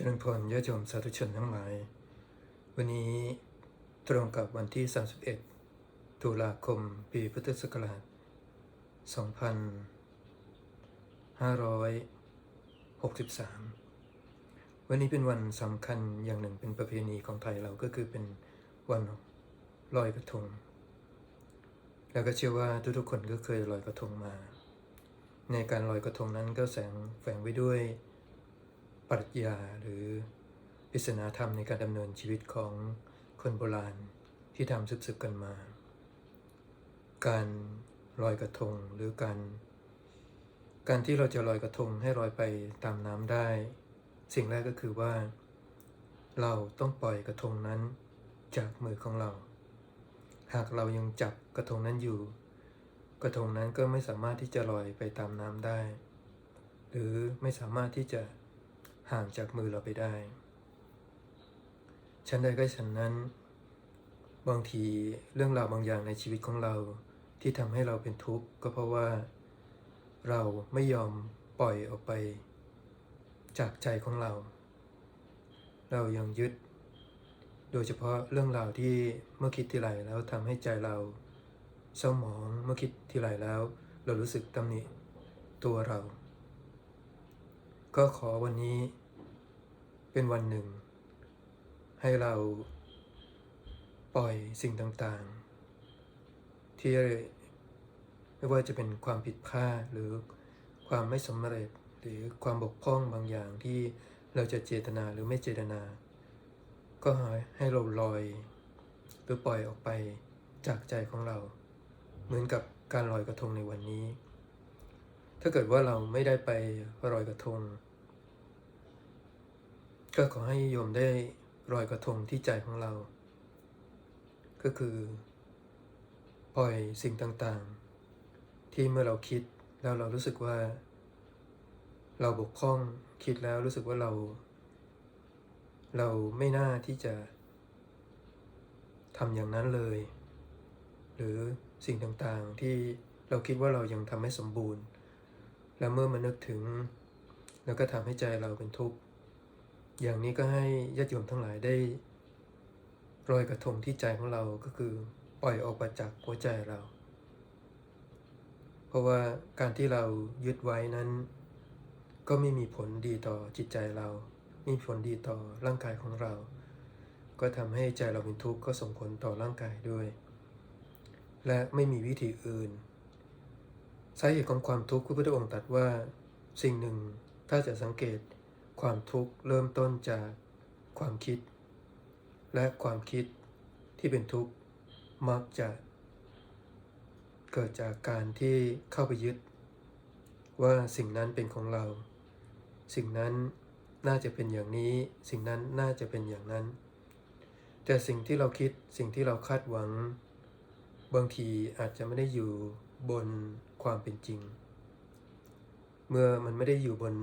จริญพรญาติโยมสาธุชนทั้งหลาย วันนี้ตรงกับวันที่ 31 ตุลาคม ปีพุทธศักราช 2563 วันนี้เป็นวันสำคัญอย่างหนึ่งเป็นประเพณีของไทยเราก็คือเป็นวันลอยกระทง แล้วก็เชื่อว่าทุกๆคนก็เคยลอยกระทงมา ในการลอยกระทงนั้นก็แสงแฝงไว้ด้วย ปรัชญาหรือปริศนาธรรมในการดำเนินชีวิตของคนโบราณที่ทำสืบๆกันมา การลอยกระทงหรือการ การที่เราจะลอยกระทงให้ลอยไปตามน้ำได้ สิ่งแรกก็คือว่า เราต้องปล่อยกระทงนั้นจากมือของเรา หากเรายังจับกระทงนั้นอยู่ กระทงนั้นก็ไม่สามารถที่จะลอยไปตามน้ำได้ หรือไม่สามารถที่จะ ห่างจากมือเราไปได้ ฉันใดก็ฉันนั้น บางทีเรื่องราวบางอย่างในชีวิตของเราที่ทำให้เราเป็นทุกข์ก็เพราะว่า เราไม่ยอมปล่อยออกไป จากใจของเรา เรายังยึด โดยเฉพาะเรื่องราวที่เมื่อคิดทีไรแล้วทำให้ใจเราเศร้าหมองเมื่อคิดทีไรแล้ว เรารู้สึกตำหนิตัวเรา ก็ขอวันนี้ เป็นวันหนึ่ง ให้เราปล่อยสิ่งต่างๆ ที่ไม่ว่าจะเป็นความผิดพลาดหรือความไม่สำเร็จหรือความบกพร่องบางอย่างที่เราจะเจตนาหรือไม่เจตนา ก็ให้เราลอย หรือปล่อยออกไปจากใจของเรา เหมือนกับการลอยกระทงในวันนี้ ถ้าเกิดว่าเราไม่ได้ไปลอยกระทง ก็ขอให้โยมได้ลอยกระทงที่ใจของเรา ก็คือ ปล่อยสิ่งต่างๆ ที่เมื่อเราคิดแล้วเรารู้สึกว่า เราบกพร่องคิดแล้วรู้สึกว่าเรา เราไม่น่าที่จะทำอย่างนั้นเลย หรือสิ่งต่างๆที่เราคิดว่าเรายังทำไม่สมบูรณ์ แล้วเมื่อมานึกถึง แล้วก็ทำให้ใจเราเป็นทุกข์ อย่างนี้ก็ให้ญาติโยมทั้งหลายได้รอยกระทงที่ใจของเราก็คือปล่อยออกมาจากหัวใจเรา เพราะว่าการที่เรายึดไว้นั้น ก็ไม่มีผลดีต่อจิตใจเราไม่มีผลดีต่อร่างกายของเรา ก็ทำให้ใจเราเป็นทุกข์ก็ส่งผลต่อร่างกายด้วย และไม่มีวิธีอื่นสาเหตุของความทุกข์พระพุทธองค์ตรัสว่าสิ่งหนึ่งถ้าจะสังเกต ความทุกข์เริ่มต้นจากความคิด และความคิดที่เป็นทุกข์มักจะเกิดจากการที่เข้าไปยึด ว่าสิ่งนั้นเป็นของเรา สิ่งนั้นน่าจะเป็นอย่างนี้ สิ่งนั้นน่าจะเป็นอย่างนั้น แต่สิ่งที่เราคิดสิ่งที่เราคาดหวัง บางทีอาจจะไม่ได้อยู่บนความเป็นจริง เมื่อมันไม่ได้อยู่บน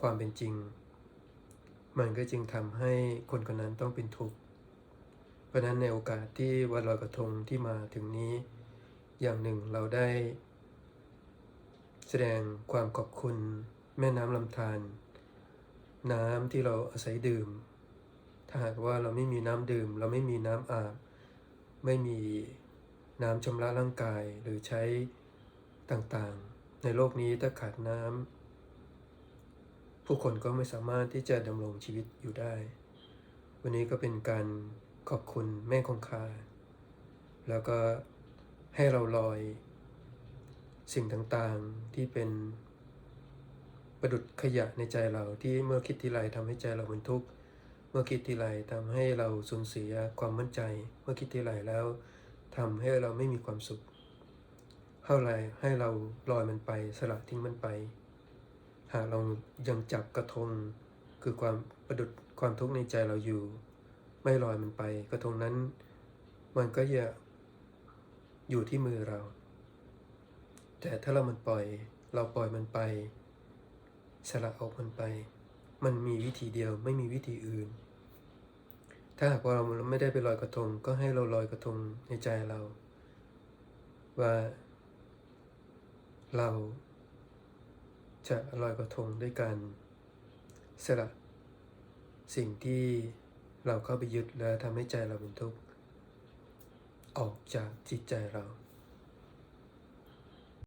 ความเป็นจริง มันก็จึงทำให้คนคนนั้นต้องเป็นทุกข์ เพราะนั้นในโอกาสที่วันลอยกระทงที่มาถึงนี้ อย่างหนึ่งเราได้ แสดงความขอบคุณแม่น้ำลำธารน้ำที่เราอาศัยดื่ม ถ้าหากว่าเราไม่มีน้ำดื่ม เราไม่มีน้ำอาบ ไม่มีน้ำชำระร่างกายหรือใช้ต่างๆ ในโลกนี้ถ้าขาดน้ำ ผู้คนก็ไม่สามารถที่จะดำรงชีวิตอยู่ได้ วันนี้ก็เป็นการขอบคุณแม่คงคา แล้วก็ให้เราลอยสิ่งต่างๆที่เป็นประดุดขยะในใจเราที่เมื่อคิดทีไรทำให้ใจเราเป็นทุกข์ เมื่อคิดทีไรทำให้เราสูญเสียความมั่นใจ เมื่อคิดทีไรแล้วทำให้เราไม่มีความสุขเท่าไรให้เราลอยมันไปสละทิ้งมันไป หากเรายังจับกระทง คือความประดุดความทุกข์ในใจเราอยู่ ไม่ลอยมันไป กระทงนั้น มันก็จะอยู่ที่มือเรา แต่ถ้าเรามันปล่อย เราปล่อยมันไป สละออกมันไป มันมีวิธีเดียวไม่มีวิธีอื่น ถ้าหากว่าเราไม่ได้ไปลอยกระทง ก็ให้เราลอยกระทงในใจเรา ว่าเรา จะลอยกระทงด้วยการสละสิ่งที่เราเข้าไปยึดและทำให้ใจเราเป็นทุกข์ออกจากจิตใจเรา